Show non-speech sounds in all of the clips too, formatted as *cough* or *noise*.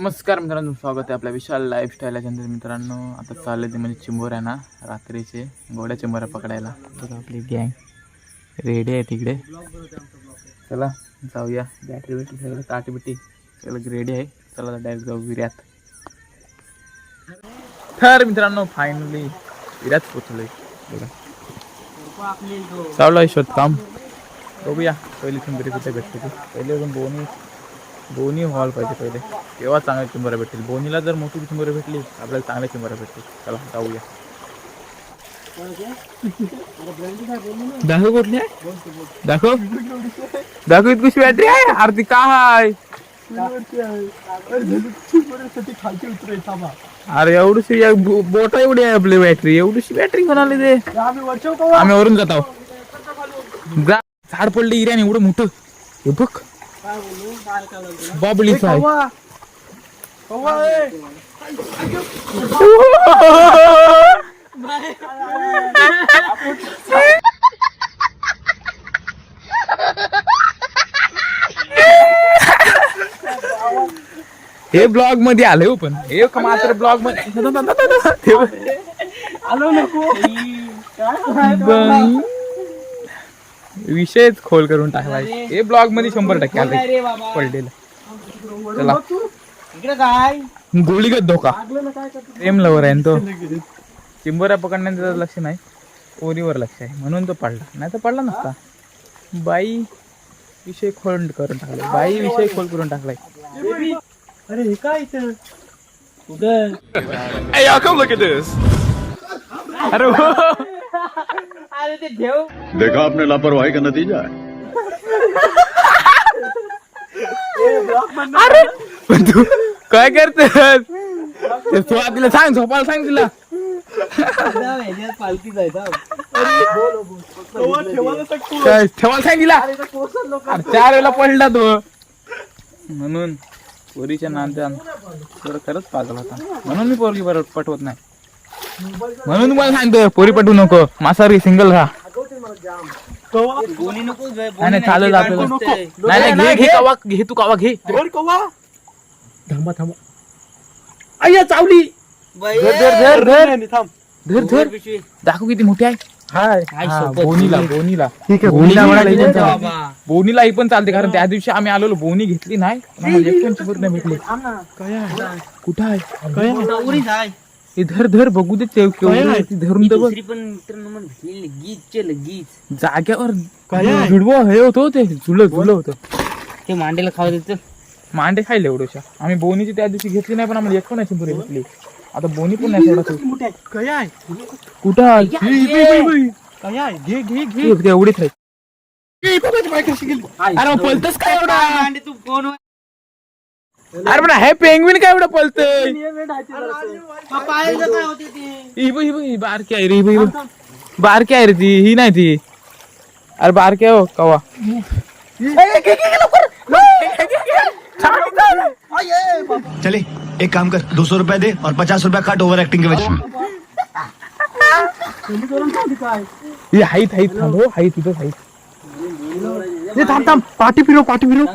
नमस्कार मित्रांनो स्वागत आहे आपल्या विशाल लाईफस्टाईल या चॅनल मित्रांनो. आता चालले ते म्हणजे चिंबोऱ्या ना रात्रीचे गोड्या चिंबोऱ्या पकडायला. बघा आपली गँग रेडी आहे तिकडे. चला जाऊया. बॅटरी बिटरी सगळं ताटी बिटी सगळं रेडी आहे. चला डायरेक्ट जाऊ विर्यात. तर मित्रांनो फायनली विर्यात पोचलोय बघा. चालू आहे शोधकाम. बघूया पहिली चिंबरी कुठे भेटते ती. पहिले अजून बोनी बोनी हॉल पाहिजे पहिले. तेव्हा चांगल्या चिंबऱ्या भेटतील? बोनीला जर मोठी चिंबऱ्या भेटली आपल्याला चांगल्या चिंबऱ्या भेटतील. चला जाऊया. दाखव कुठली आहे? दाखव. दाखव इतकी बॅटरी आहे. आरती काय अरे एवढीशी या बोटा एवढी आहे आपली बॅटरी एवढीशी बॅटरी म्हणाली ते. आम्ही वरून जात आहोत. झाड पडले इऱ्याने एवढं मोठं. हे बघ. बाबलीच आहे हे ब्लॉगमध्ये आले हो पण हे मात्र ब्लॉगमध्ये आलो नको बाई. विषयच खोल करून टाकलाय हे ब्लॉगमध्ये शंभर टक्के आले पडलेलं. चला. इकडे काय गोळीगत धोका. लागलं ना काय करतो? प्रेम लवर आहे ना तो. *laughs* चिंबोऱ्या पकडण्याचं लक्ष नाही ओरीवर लक्ष आहे. म्हणून तो पडला. नाही तर पडला नसता. बाई विषय खोल करून टाकलाय. बाई विषय खोल करून टाकलाय. अरे हे काय इथं? कुठं *laughs* अरे हो. अरे ते ठेव देखा आपने लापरवाही का नतीजा है। अरे! तू काय करतेस ते तिला सांग झोपायला सांग तिला. पालखी जायचा ठेवायला सांग तिला. अरे चार वेळेला पडला तो. म्हणून पोरीच्या नात्यान थोडं खरंच पागल होता. म्हणून मी पोरगी बरोबर पटवत नाही. म्हणून तुम्हाला सांगतो पोरी पटवू नको. मासारी सिंगल राहा. नाही नाही चालेल आपल्याला नाही नाही घे घे कवा घे तू कवा घे. थांबा थांबा. अय्या चावली. धर धर धर धर. थांब. धर धर. दाखव किती मोठी आहे. हाय. हा, बोनीला बोनीला. ठीक आहे, बोनीला ही पण बोनीला चालते. बाबा. बोनीला ही पण चालते कारण त्या दिवशी आम्ही आलेलो बोनी घेतली आम्हाला पण नाही भेटली. कुठं आहे. हे धर धर बघू दे ते केवढी ती धरून तर बघ. दुसरी पण मित्रांनो मला भेटली लगीच लगीच जाग्यावर झुडवं हे होतं ते झुलं झुलं होतं. ते मांडीला खाऊ देत. मांडे खायले एवढ्या आम्ही बोनीची त्या दिवशी घेतली नाही पण आम्हाला एक पण अशी पुरी भेटली. आता बोनी पण नाही काय आहे? कुठं आहे? काय आहे? घे घे घे. बघ, एवढीच आहे. अरे काय एवढा? मांडी तू फोन अरे पण हे पेंगविन काय एवढं पलतय पायाचं काय होते ते ही बघ ही बघ ही बारकी आहे रे ही? बघ, ही बघ. बारकी आहे रे ती ही नाही ती अरे बारकी आहे हो कवा चले एक काम कर दो सौ रुपया दे और पचास रुपया काट ओवर एक्टिंग के वजह से। ही हाईत हाईत थांब हो हाईत तिथं हाईत थांब थांब. पाठी फिरव पाठी फिरव.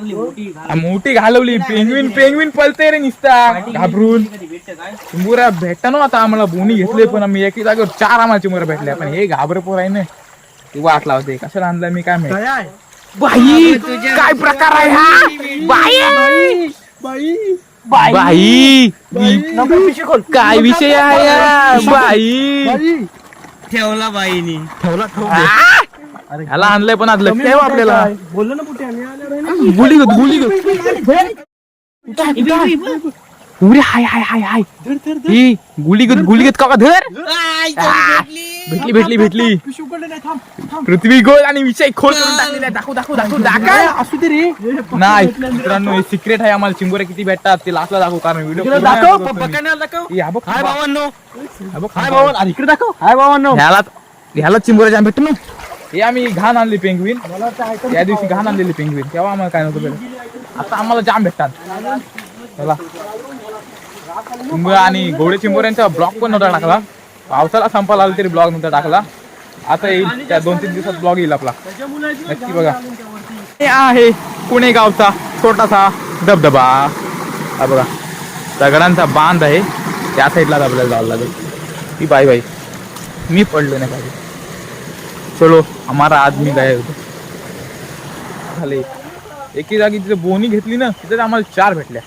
आ, मोठी घालवली. पेंगविन पेंगविन पलते रे निसता. घाबरून. चिंबुऱ्या भेटता ना आता आम्हाला बोनी घेतले पण आम्ही एकी जागेवर चार आम्हाला चिंबुऱ्या भेटल्या. पण हे घाबर पोर आहे ना. ती वाट लावते. कशाला आणलं मी काय माहिती? काय आहे? बाई काय प्रकार आहे हा? बाई! बाई! काय विषय आहे या? बाई! ठेवला बाईनी. आ! ह्याला आणलंय पण आज लक्ष आहे हो आपल्याला? बोललो ना कुठे गुली गत गुली गत उरे हाय हाय हाय हाय. ही गुली गुली गत का धर! भेटली. भेटली भेटली पृथ्वी गोल आणि विषय खोल करून टाकलेला आहे. दाखव दाखव दाखव दाखव. असू दे रे. नाही मित्रांनो सिक्रेट आहे आम्हाला. चिंबोरे किती भेटतात ते लास्टला दाखव कारण व्हिडिओ दाखव दाखव. हाय भावांनो. हाय भावान इकडे दाखव. हाय भावांनो ह्याला ह्याला चिंबोरे जाम भेटतो ना. हे आम्ही घाण आणली पेंगविन त्या दिवशी घाण आणलेली पेंगविन तेव्हा आम्हाला काय नव्हतं भेटत आता आम्हाला जाम भेटतात. चला. आणि गोडे चिंबोऱ्यांचा ब्लॉग पण नव्हता टाकला. पावसाला संपायला आला तरी ब्लॉग नव्हता टाकला. आता येईल. त्या दोन तीन दिवसात ब्लॉग येईल आपला. नक्की बघा. हे आहे पुणे गावचा छोटासा धबधबा. हा बघा. दगडांचा बांध आहे. त्या साईडला आपल्याला जावं लागेल ती बाय बाय मी पडलो नाही पाहिजे. चलो हमारा आदमी गए होते झाले एकी जागी तिथे बोनी घेतली ना तिथे आम्हाला चार भेटल्या.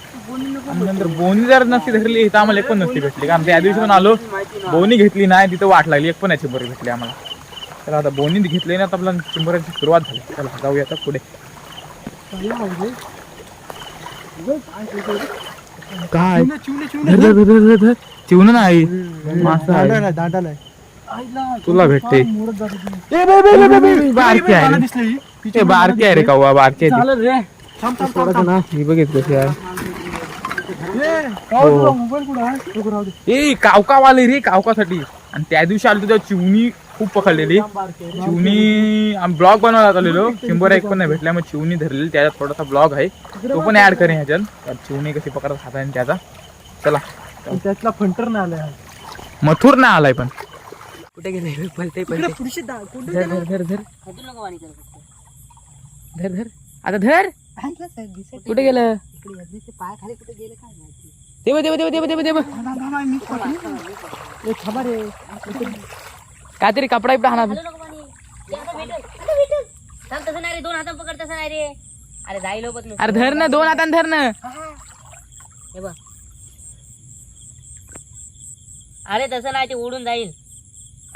आणि नंतर बोनी जर नसती धरली तर आम्हाला एक पण नसती भेटली. कारण त्या दिवशी पण आलो बोनी घेतली नाही तिथं वाट लागली एक पण याची बरी भेटली आम्हाला. तर आता बोनी घेतली ना तर आपल्या चिंबराची सुरुवात झाली. चला जाऊया आता पुढे. काय. चिवणं नाही. मासा. दांडाला तुला भेटते. बारकी आहे. रे. ते बारकी आहे रे कव्वा बारकी आहे ही कावकावाले रे कावकासाठी. आणि त्या दिवशी आलो तेव्हा चिवणी खूप पकडलेली. चिवणी आम्ही ब्लॉग बनवला आलेलो चिंबोरा एक पण नाही भेटल्या मग चिवणी धरलेली. त्याच्यात थोडासा ब्लॉग आहे. तो पण ऍड करेन ह्याच्यात. चिवणी कशी पकडत खाता आणि त्याचा. चला. त्यातला फंटर नाही आलाय. मथुर नाही आलाय पण. कुठे गेले? पलते इकडे कुठे धर धर धर धर. धर धर. आता धर. कुठे गेलं? देव देव देव देव देव देव. ए, थांबा रे. काहीतरी कपडा बिपडा हाणा. तसं नाही रे दोन हातात पकड तसं नाही रे. अरे अरे धर ना दोन हातान धर ना. हे बघ. अरे तसं नाही ते उडून जाईल.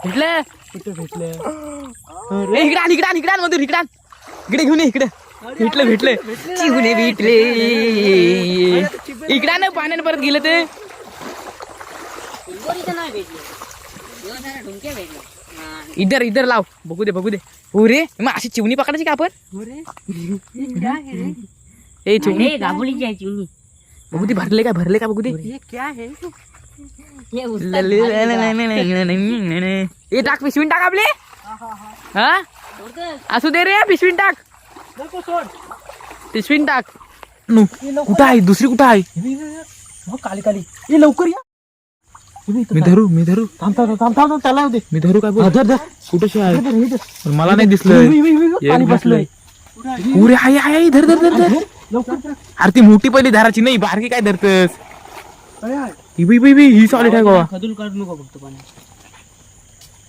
भेटलं? कुठे भेटले? ए, इकडे आण इकडे आण इकडे आण मधुर इकडे आण. इकडे घेऊन ये इकडे. भेटलं भेटलं. चिवणे भेटले. इकडे ना पाण्याने परत गेलं ते. गोरीचं नाही भेटले दोन जण ढुमके भेटले हा. इधर इधर लाव. बघू दे बघू दे. हो रे मग अशी चिवणी पकडायची का आपण? ए चिवणी. अरे बघू दे भरले का भरले का बघू दे. हे टाक पिशवीन टाक आपले? हा. असू दे। रे पिशवीन टाक। पिशवीन टाक। नु, कुठं आहे दुसरी कुठं आहे काली काली। ये लवकर या। मी धरू मी धरू। थांब थांब थांब थांब थांब, त्याला दे। मी धरू काय धर धर। कुठशी आहे? मला नाही दिसलं. बसलंय। उरे हाय हाय धर धर धर धर. अरे ती मोठी पहिली धाराची नाही बारकी काय धरतस? ही ही सॉलिड आहे गोवा काढू नको फक्त पाणी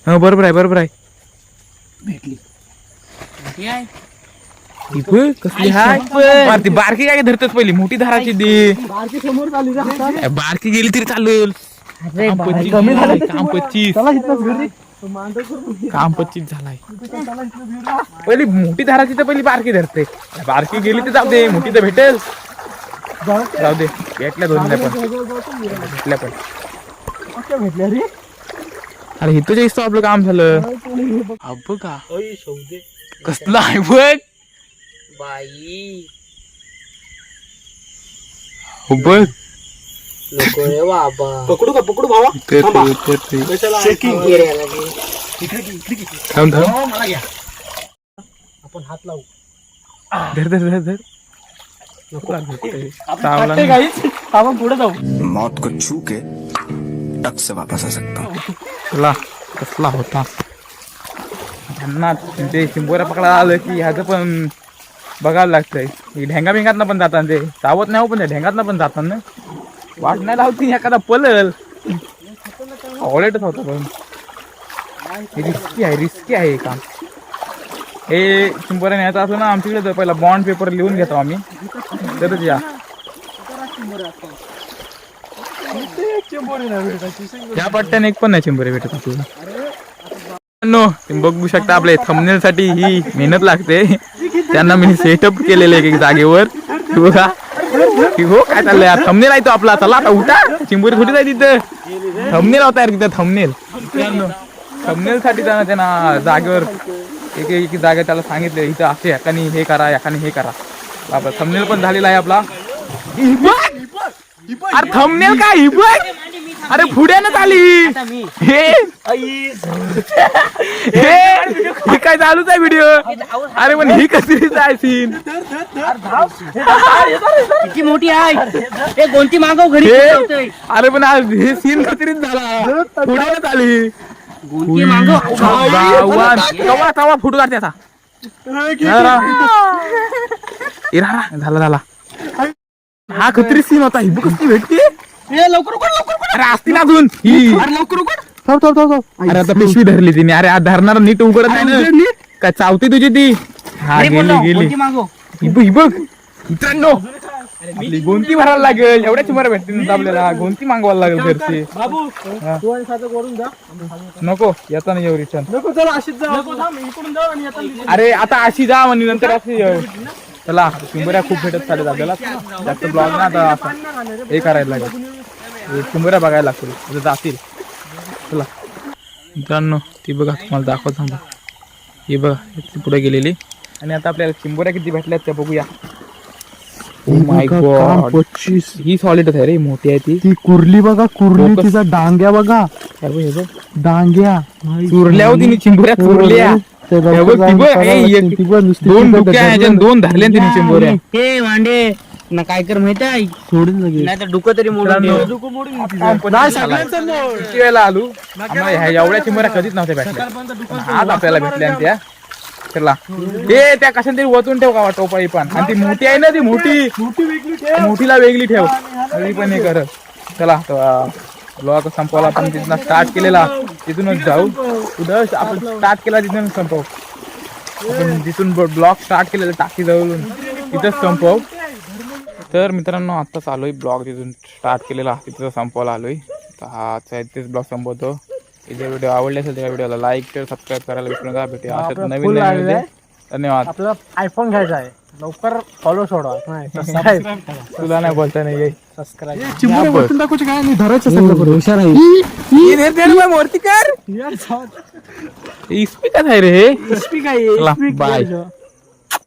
हा बरोबर आहे बरोबर आहे. आहे. बघ, कसली हाय अरे ती बारकी काय धरतस पहिली? मोठी धाराची दे बारकी समोर हातात. ए, बारकी गेली तरी चालेल. काम पच्चीस कमी झालंय, पच्चीस. चला इथंच घरी. मांडव करून काम पच्चीस झालाय. पहिली मोठी धाराची तर पहिली बारकी धरते. बारकी गेली तर जाऊ दे मोठी तर भेटेल. जाऊ दे. भेटल्या दोन पण. भेटल्या पण. भेटल्या रे. अरे हे तुझ्या इथं आपलं काम झालं. हे. अब का कसलं आहे बघ बाई. हो बघ. नको रे बाबा. पकडू का? पकडू भावा. ते- ते- ते- ते. चेकिंग थांब थांब. आपण हात लावू. धर धर धर धर तुला भेटतंय. चावला काटे नाही. काहीच *laughs* आपण पुढे जाऊ. मौत को छू के टक से वापस आ सकता हूँ। तुला कसला होता? त्यांना ते चिंबोऱ्या पकडायला आलं की ह्याचं पण बघायला लागतंय. ही ढेंगा बिंगातनं पण जातात ते. सावत नाही हो पण त्या ढेंगातनं पण जातात ना. वाट नाही लावती एखादा पलल. ऑलेटच होता पण. हे रिस्की आहे रिस्की आहे हे काम. हे चिंबोऱ्या न्यायचं असलं ना आमच्याकडे तर पहिला बॉन्ड पेपर लिहून घेतो आम्ही. तरच या. त्या पट्ट्याने एक पण नाही चिंबोरे भेटत आपल्याला. नो बघू शकता आपले थमनेल साठी ही मेहनत लागते. त्यांना मी सेटअप केलेले एक जागेवर. बघा. हो काय चाललंय? यार थंबनेल आहे तो आपला. चला आता उठा. चिंबोरी थोडी आहे तिथं? थंबनेल होता यार तिथं थंबनेल थंबनेल साठी त्यांना त्यांना जागेवर एक एक जागा त्याला सांगितले इथं असे याकानी हे करा याकानी हे करा. आपला थंबनेल पण झालेला आहे आपला! अरे थंबनेल काय ही बघ. अरे पुढ्यानं आली हे. काय चालूच आहे व्हिडिओ अरे पण ही कसली आहे सीन किती मोठी आहे. कोणती मागव घरी. अरे पण आज हे सीन कत्रीत झाला. पुढ्यानं आली भगवान. तवा तवा फुटू काढते आता. झाला झाला. हा खत्री सीन होता. ही कसली भेटते. लवकर उघड लवकर उघड. अरे असती ना अजून. ही. अरे लवकर उघड. थांब थांब थांब थांब. अरे आता पिशवी धरली तिने. अरे आज धरणार नीट उघडत नाही ना. काय चावते तुझी ती? हा गेली गेली. ही बघ, ही बघ. मित्रांनो आपली गोंती भरायला लागेल. एवढ्या चिमर भेटतील ना आपल्याला. गोंती मागवायला लागेल घरची. बाबू. तू आणि साधं वरून जा. नको येता नाही येऊ रिटर्न. नको चला अशीच जा. नको थांब इकडून जा आणि आता अरे आता अशी जा आणि नंतर अशी येऊ. चला चिंबऱ्या खूप भेटत चालेल आपल्याला जास्त ब्लॉग ना आता असं हे करायला लागेल. चिंबऱ्या बघायला लागतील. आता जातील. चला. मित्रांनो ती बघा तुम्हाला दाखवत थांबा. ही बघा ती पुढे गेलेली. आणि आता आपल्याला चिंबोऱ्या किती भेटल्यात त्या बघूया. Oh. पच्चीस. ही सॉलिड आहे रे मोठी आहे ती. ती कुर्ली बघा कुर्ली Focus. तिचा डांग्या बघा. हे बघ, हे बघ. डांग्या. चुरल्या होती नी चिंबोऱ्या चुरल्या. ते हे लवकर बघ, जाऊन करावं लागतील. बघ, नुसती दोन डुक्या धरलं. दोन धरल्या तिने चिंबोऱ्या. हे भांडे ना काय कर माहिती आहे? सोडून लगेच. नाही तर डुकं तरी मोडून ठेव. आलो. आम्हाला ह्या एवढ्या चिंबऱ्या कधीच नव्हत्या भेटल्या. आज आपल्याला भेटल्या आणि त्या. चला ते त्या कशाने तरी वतून ठेव का टोपाळी पण? आणि ती मोठी आहे ना ती मोठी? मोठीला वेगळी ठेव. ती पण हे करत. चला ब्लॉग संपवला. आपण तिथून स्टार्ट केलेला. तिथूनच जाऊ. उदस आपण स्टार्ट केला तिथूनच संपव. आपण जिथून ब्लॉग स्टार्ट केलेला टाकी जवळून तिथंच संपव. तर मित्रांनो आत्ताच आलोय ब्लॉग तिथून स्टार्ट केलेला. तिथं संपवायला आलोय. तर हा ब्लॉग संपवतो. जर व्हिडिओ आवडले असेल तर या व्हिडिओला लाईक शेअर सबस्क्राईब करायला विसरू नका. भेटूया आपला नवीन full नवीन आलेला आहे. video. धन्यवाद. आपल्याला आयफोन घ्यायचा आहे. लवकर फॉलो सोडवा. *laughs* सबस्क्राईब तुला नाही बोलता नाही येईल चिमणे वरतून दाखवायचे काय नाही धरायचं सगळं हुशार मूर्ती कर आहे स्पीकर आहे रे काय चला बाय